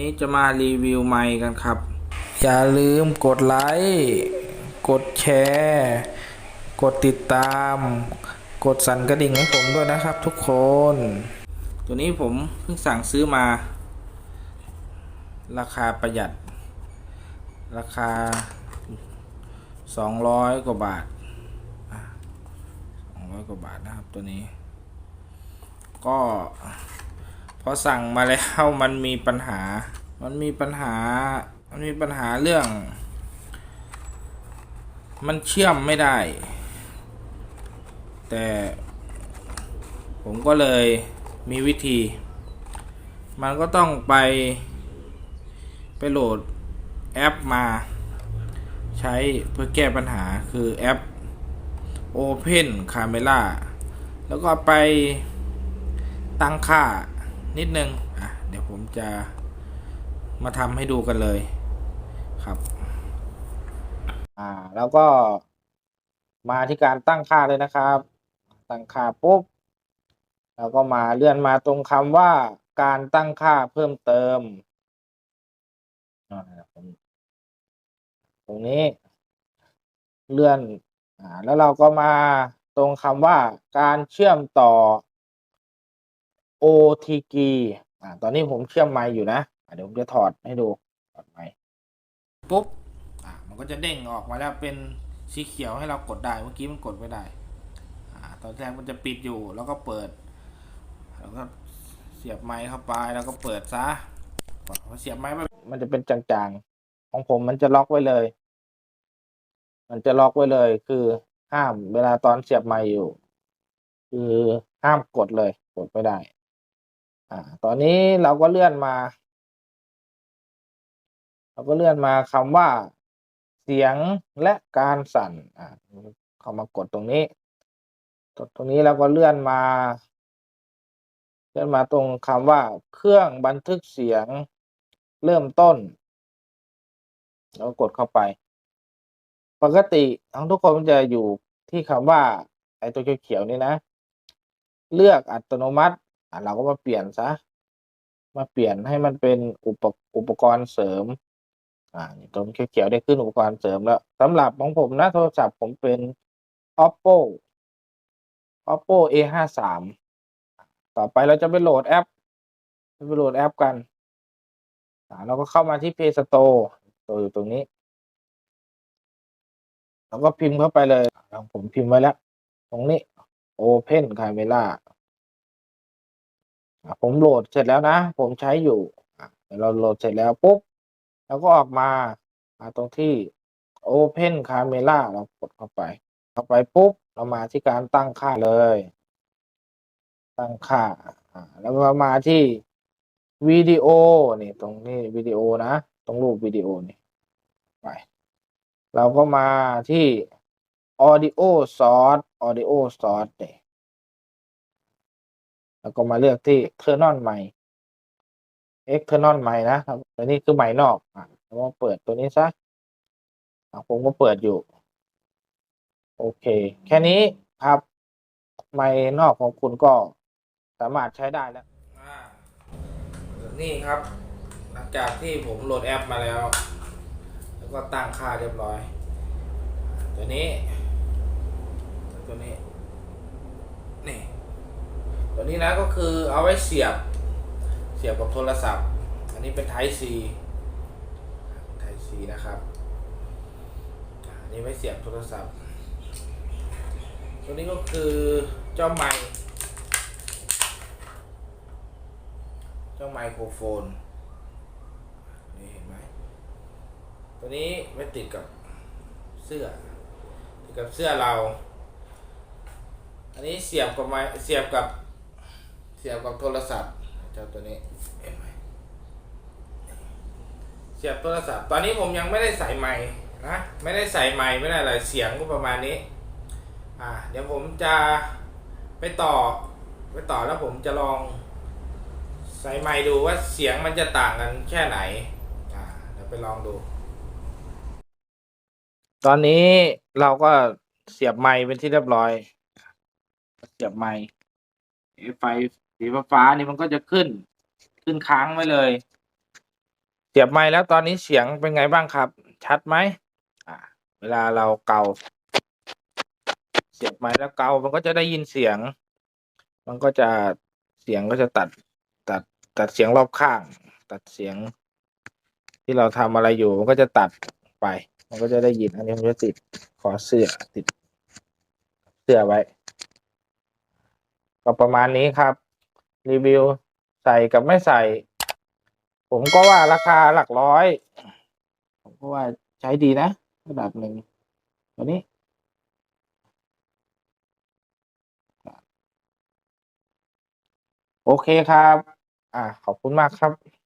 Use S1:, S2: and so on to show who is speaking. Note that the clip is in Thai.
S1: นี้จะมารีวิวไมค์กันครับ อย่าลืมกดไลค์ กดแชร์ กดติดตาม กดสั่นกระดิ่งให้ผมด้วยนะครับทุกคน ตัวนี้ผมเพิ่งสั่งซื้อมา ราคาประหยัด ราคา 200 กว่าบาทอะ200 กว่าบาทนะครับตัวนี้ ก็ พอสั่งมาแล้วมันมีปัญหา มันมีปัญหา มันมีปัญหาเรื่อง มันเชื่อมไม่ได้ แต่ผมก็เลยมีวิธี มันก็ต้องไป ไปโหลดแอปมา ใช้เพื่อแก้ปัญหาคือแอป Open Camera แล้วก็ไปตั้งค่า นิดนึงอะเดี๋ยวผมจะมาทำให้ดูกันเลยครับ อ่า แล้วก็มาที่การตั้งค่าเลยนะครับ ตั้งค่าปุ๊บแล้วก็มาเลื่อนมาตรงคำว่าการตั้งค่าเพิ่มเติมอ่าผมตรงนี้ เลื่อนอ่าแล้วเราก็มาตรงคำว่าการเชื่อมต่อ OTG อ่าตอนนี้ผมเชื่อมไมค์อยู่นะอ่าเดี๋ยวผมจะถอดให้ดูถอดไมค์ปุ๊บอ่ามันก็จะเด้งออกมาแล้วเป็นสีเขียวให้เรากดได้เมื่อกี้มันกดไม่ได้อ่าตอนแรกมันจะปิดอยู่แล้วก็เปิดแล้วก็เสียบไมค์เข้าไปแล้วก็เปิดซะพอเสียบไมค์ไปมันจะเป็นจางๆ ของผมมันจะล็อกไว้เลย มันจะล็อกไว้เลย คือห้ามเวลาตอนเสียบไมค์อยู่ คือห้ามกดเลย กดไม่ได้ อ่า ตอนนี้เราก็เลื่อนมา เราก็เลื่อนมาคำว่า เสียงและการสั่น อ่าเข้ามากดตรงนี้กดตรงนี้แล้วก็เลื่อนมา เลื่อนมาตรงคำว่า เครื่องบันทึกเสียงเริ่มต้น แล้วกดเข้าไป ปกติทั้งทุกคนจะอยู่ที่คำว่า ไอ้ตัวเขียวๆนี่นะ เลือกอัตโนมัติ เราก็มาเปลี่ยนซะ มาเปลี่ยนให้มันเป็นอุปอุปกรณ์เสริม อ่านี่ตรงเขียวๆได้ขึ้นอุปกรณ์เสริมแล้วสำหรับของผมนะโทรศัพท์ผมเป็น oppo oppo a ห้าสามต่อไปเราจะไปโหลดแอปไปโหลดแอปกันเราก็เข้ามาที่ Play Store ตัวอยู่ตรงนี้ แล้วก็พิมพ์เข้าไปเลยอ่าผมพิมพ์ไว้แล้ว ตรงนี้ Open Camera ผมโหลดเสร็จแล้วนะ ผมใช้อยู่เดี๋ยวเราโหลดเสร็จแล้วปุ๊บแล้วก็ออกมาตรงที่ Open Camera เรากดเข้าไป เข้าไปปุ๊บเรามาที่การตั้งค่าเลย ตั้งค่าอ่าแล้วก็มาที่วิดีโอนี่ตรงนี้วิดีโอนะตรงรูปวิดีโอนี่ไปเราก็มาที่ audio source audio source เนี่ย แล้วก็มาเลือกที่ external mic external mic นะครับตัวนี้คือไมค์นอกอะแล้วก็เปิดตัวนี้ซะอะผมก็เปิดอยู่ โอเค แค่นี้ครับไมค์นอกของคุณก็สามารถใช้ได้แล้วนี่ครับ หลังจากที่ผมโหลดแอปมาแล้ว แล้วก็ตั้งค่าเรียบร้อย ตัวนี้ ตัวนี้ นี่ ตัวนี้นะก็คือเอาไว้เสียบเสียบกับโทรศัพท์ อันนี้เป็น Type C Type C นะครับอันนี้ไว้เสียบโทรศัพท์ ตัวนี้ก็คือเจ้าไมค์เจ้าไมโครโฟนนี่เห็นไหมตัวนี้ไว้ติดกับเสื้อติดกับเสื้อเรา อันนี้เสียบกับไม้เสียบกับ เสียบกับโทรศัพท์เจ้าตัวนี้เห็นไหมเสียบโทรศัพท์ ตอนนี้ผมยังไม่ได้ใส่ไม้นะไม่ได้ใส่ไม้ไม่ได้อะไรเสียงก็ประมาณนี้ อ่า เดี๋ยวผมจะไปต่อไปต่อแล้วผมจะลองใส่ไม้ดูว่าเสียงมันจะต่างกันแค่ไหน อ่าเดี๋ยวไปลองดู ตอนนี้เราก็เสียบไม้เป็นที่เรียบร้อย เสียบไม้ไฟ สีฟ้าๆนี่มันก็จะขึ้น ขึ้นค้างไว้เลย เสียบไมค์แล้วตอนนี้เสียงเป็นไงบ้างครับ ชัดไหมอ่า เวลาเราเกา เสียบไมค์แล้วเกา มันก็จะได้ยินเสียง มันก็จะเสียงก็จะตัด ตัด ตัดเสียงรอบข้าง ตัดเสียง ที่เราทำอะไรอยู่ มันก็จะตัดไป มันก็จะได้ยิน อันนี้ผมจะติดขอเสื้อติดเสื้อไว้ ก็ประมาณนี้ครับ รีวิว ใส่กับไม่ใส่ ผมก็ว่าราคาหลักร้อย ผมก็ว่าใช้ดีนะระดับหนึ่งตัวนี้โอเคครับ อ่า ขอบคุณมากครับ